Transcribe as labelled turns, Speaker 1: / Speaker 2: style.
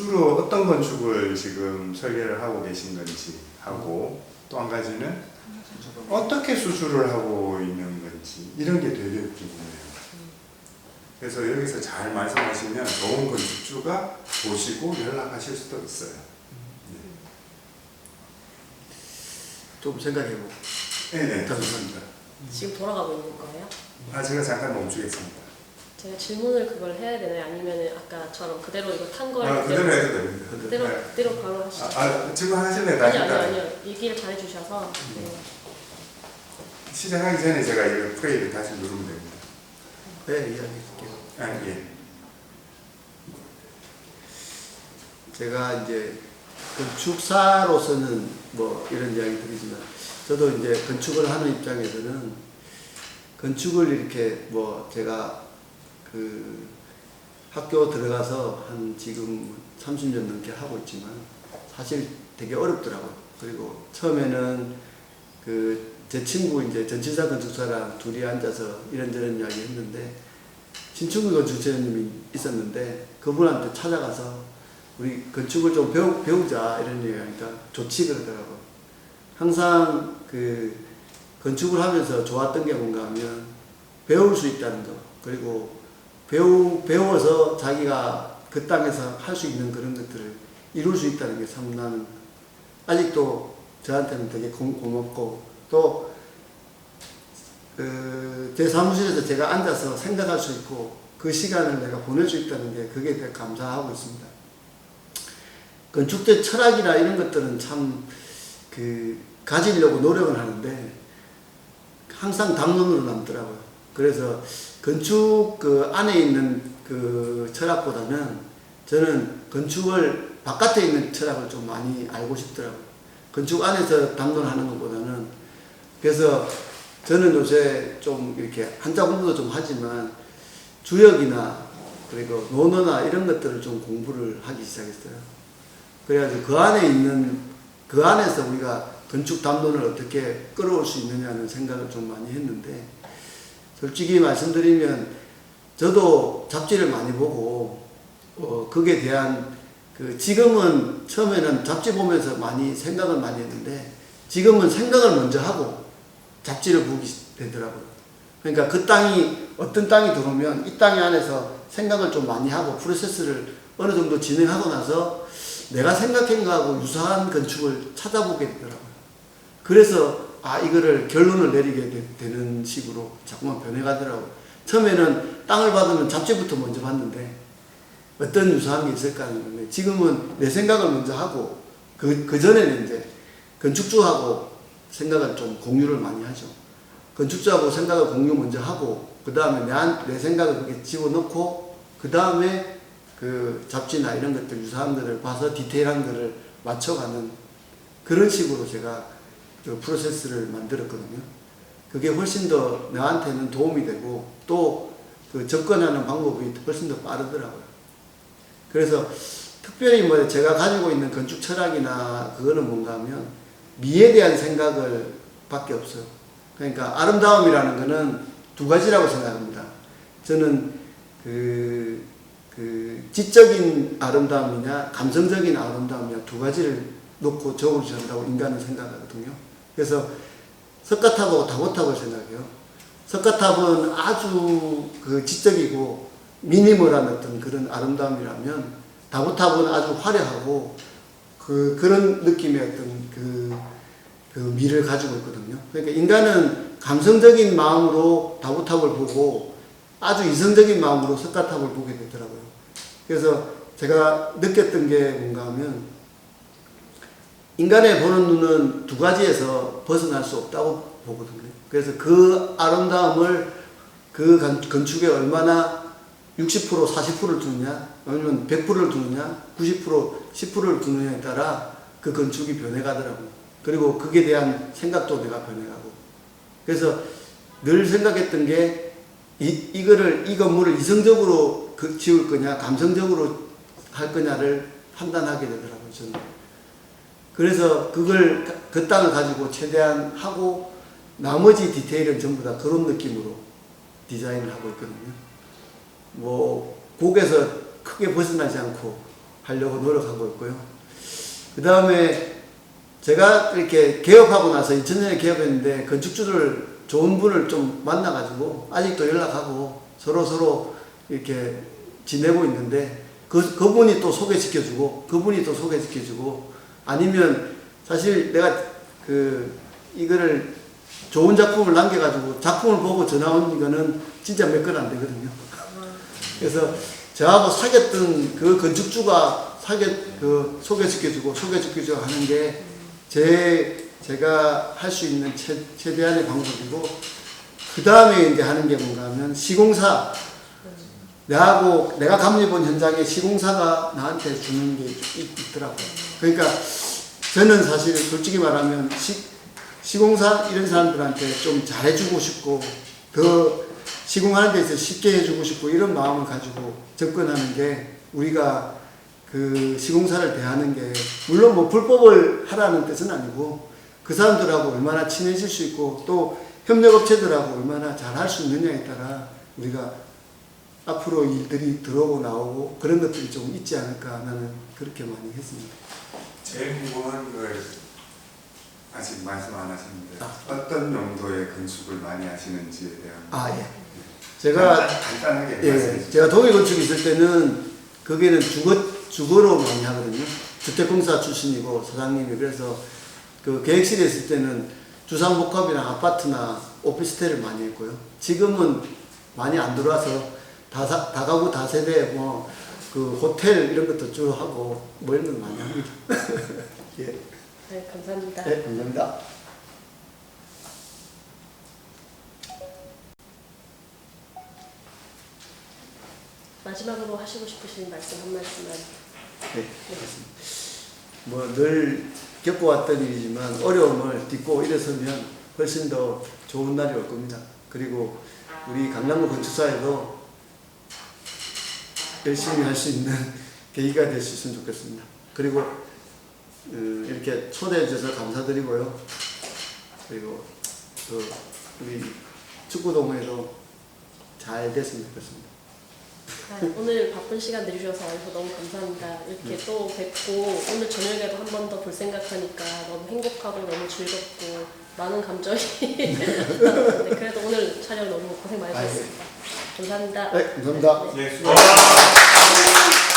Speaker 1: 주로 어떤 건축을 지금 설계를 하고 계신 건지 하고 또 한 가지는 어떻게 수술을 하고 있는 건지 이런 게 되게 궁금해요. 그래서 여기서 잘 말씀하시면 좋은 건축주가 보시고 연락하실 수도 있어요.
Speaker 2: 좀 생각해보고
Speaker 1: 네, 네, 좋습니다.
Speaker 3: 지금 돌아가고 있는 거예요?
Speaker 1: 아, 제가 잠깐 멈추겠습니다.
Speaker 3: 제가 질문을 그걸 해야 되나요? 아니면 아까처럼 그대로 이거 탄걸
Speaker 1: 아, 그대로 해도 됩니다.
Speaker 3: 그대로
Speaker 1: 네.
Speaker 3: 그대로 바로 하시죠.
Speaker 1: 아, 아, 질문 하실래요?
Speaker 3: 아니요
Speaker 1: 나
Speaker 3: 아니요 아니요 얘기를 다 해주셔서 네.
Speaker 1: 시작하기 전에 제가 이 프레이를 다시 누르면 됩니다.
Speaker 2: 네 이야기해줄게요.
Speaker 1: 아, 예.
Speaker 2: 제가 이제 건축사로서는 뭐 이런 이야기 드리지만 저도 이제 건축을 하는 입장에서는 건축을 이렇게 뭐 제가 그 학교 들어가서 한 지금 30년 넘게 하고 있지만 사실 되게 어렵더라고요. 그리고 처음에는 그 제 친구 이제 전치사 건축사랑 둘이 앉아서 이런저런 이야기 했는데 신충구 건축사님이 있었는데 그분한테 찾아가서 우리 건축을 좀 배우, 배우자 이런 얘기하니까 좋지 그러더라고요. 항상 그 건축을 하면서 좋았던 게 뭔가 하면 배울 수 있다는 거 그리고 배우, 배워서 자기가 그 땅에서 할 수 있는 그런 것들을 이룰 수 있다는 게 참 나는 아직도 저한테는 되게 고, 고맙고 또 그, 제 사무실에서 제가 앉아서 생각할 수 있고 그 시간을 내가 보낼 수 있다는 게 그게 되게 감사하고 있습니다. 건축적 철학이나 이런 것들은 참 그 가지려고 노력을 하는데 항상 담론으로 남더라고요. 그래서 건축 그 안에 있는 그 철학보다는 저는 건축을 바깥에 있는 철학을 좀 많이 알고 싶더라고요. 건축 안에서 담론하는 것보다는 그래서 저는 요새 좀 이렇게 한자 공부도 좀 하지만 주역이나 그리고 논어나 이런 것들을 좀 공부를 하기 시작했어요. 그래가지고 그 안에 있는 그 안에서 우리가 건축 담론을 어떻게 끌어올 수 있느냐는 생각을 좀 많이 했는데 솔직히 말씀드리면 저도 잡지를 많이 보고 어 그게 대한 그 지금은 처음에는 잡지 보면서 많이 생각을 많이 했는데 지금은 생각을 먼저 하고 잡지를 보게 되더라고요. 그러니까 그 땅이 어떤 땅이 들어오면 이땅 안에서 생각을 좀 많이 하고 프로세스를 어느 정도 진행하고 나서 내가 생각한 거하고 유사한 건축을 찾아보게 되더라고요. 그래서 아 이거를 결론을 내리게 되, 되는 식으로 자꾸만 변해가더라고요. 처음에는 땅을 받으면 잡지부터 먼저 봤는데 어떤 유사한 게 있을까 하는 건데 지금은 내 생각을 먼저 하고 그, 그 전에는 이제 건축주하고 생각을 좀 공유를 많이 하죠. 건축주하고 생각을 공유 먼저 하고 그 다음에 내, 안- 내 생각을 그렇게 집어넣고 그 다음에 그 잡지나 이런 것들 유사한 거를 봐서 디테일한 거를 맞춰가는 그런 식으로 제가 그 프로세스를 만들었거든요. 그게 훨씬 더 나한테는 도움이 되고 또 그 접근하는 방법이 훨씬 더 빠르더라고요. 그래서 특별히 뭐 제가 가지고 있는 건축 철학이나 그거는 뭔가 하면 미에 대한 생각을 밖에 없어요. 그러니까 아름다움이라는 거는 두 가지라고 생각합니다. 저는 그, 그 지적인 아름다움이냐 감성적인 아름다움이냐 두 가지를 놓고 적어주신다고 인간은 생각하거든요. 그래서 석가탑하고 다보탑을 생각해요. 석가탑은 아주 그 지적이고 미니멀한 어떤 그런 아름다움이라면 다보탑은 아주 화려하고 그 그런 느낌의 어떤 그, 그 미를 가지고 있거든요. 그러니까 인간은 감성적인 마음으로 다보탑을 보고 아주 이성적인 마음으로 석가탑을 보게 되더라고요. 그래서 제가 느꼈던 게 뭔가 하면 인간의 보는 눈은 두 가지에서 벗어날 수 없다고 보거든요. 그래서 그 아름다움을 그 건- 건축에 얼마나 60% 40%를 두느냐 아니면 100%를 두느냐 90% 10%를 두느냐에 따라 그 건축이 변해가더라고요. 그리고 그게 대한 생각도 내가 변해가고 그래서 늘 생각했던 게 이, 이거를 이 건물을 이성적으로 그 지을 거냐 감성적으로 할 거냐를 판단하게 되더라고요. 저는. 그래서 그걸 가- 그 땅을 가지고 최대한 하고 나머지 디테일은 전부 다 그런 느낌으로 디자인을 하고 있거든요. 뭐 곡에서 크게 벗어나지 않고 하려고 노력하고 있고요. 그 다음에 제가 이렇게 개업하고 나서 2000년에 개업했는데 건축주를 좋은 분을 좀 만나가지고 아직도 연락하고 서로 서로 이렇게 지내고 있는데 그, 그분이 또 소개시켜주고 그분이 또 소개시켜주고 아니면 사실 내가 그 이거를 좋은 작품을 남겨가지고 작품을 보고 전화 온 이거는 진짜 몇 건 안 되거든요. 그래서 저하고 사귀었던 그 건축주가 사귀 그 소개시켜주고 소개시켜주고 하는 게 제 제가 할 수 있는 최, 최대한의 방법이고 그 다음에 이제 하는 게 뭔가 하면 시공사 내하고 내가 감리본 현장에 시공사가 나한테 주는 게 있, 있더라고요. 그러니까 저는 사실 솔직히 말하면 시, 시공사 이런 사람들한테 좀 잘해주고 싶고 더 시공하는 데 있어서 쉽게 해주고 싶고 이런 마음을 가지고 접근하는 게 우리가 그 시공사를 대하는 게 물론 뭐 불법을 하라는 뜻은 아니고 그 사람들하고 얼마나 친해질 수 있고 또 협력업체들하고 얼마나 잘 할 수 있느냐에 따라 우리가 앞으로 일들이 들어오고 나오고 그런 것들이 좀 있지 않을까 나는 그렇게 많이 했습니다.
Speaker 1: 제일 궁금한 걸 아직 말씀 안 하셨는데
Speaker 2: 아.
Speaker 1: 어떤 용도의 건축을 많이 하시는지에 대한
Speaker 2: 아 예. 제가
Speaker 1: 간단- 간단하게
Speaker 2: 예. 제가 독일 건축 있을 때는 거기는 주거 주거로 많이 하거든요. 주택공사 출신이고 사장님이 그래서 그 계획실에 있을 때는 주상복합이나 아파트나 오피스텔을 많이 했고요. 지금은 많이 안 들어와서 다사, 다가구 다세대 뭐 그 호텔 이런 것도 쭉 하고 뭐 이런 걸 많이 합니다. 예,
Speaker 3: 네, 감사합니다.
Speaker 2: 네, 감사합니다.
Speaker 3: 마지막으로 하시고 싶으신 말씀 한 말씀만.
Speaker 2: 네, 뭐 늘 겪어왔던 일이지만 어려움을 딛고 일어서면 훨씬 더 좋은 날이 올 겁니다. 그리고 우리 강남구 건축사에도 열심히 할 수 있는 계기가 될 수 있으면 좋겠습니다. 그리고 어, 이렇게 초대해 주셔서 감사드리고요. 그리고 그 우리 축구 동호회도 잘 됐으면 좋겠습니다.
Speaker 3: 아, 오늘 바쁜 시간 내주셔서 너무 감사합니다. 이렇게 또 뵙고 오늘 저녁에도 한 번 더 볼 생각하니까 너무 행복하고 너무 즐겁고 많은 감정이 네, 그래도 오늘 촬영 너무 고생 많이. 하셨습니다. 감사합니다.
Speaker 2: 네, 감사합니다.
Speaker 1: 네, 수고하셨습니다.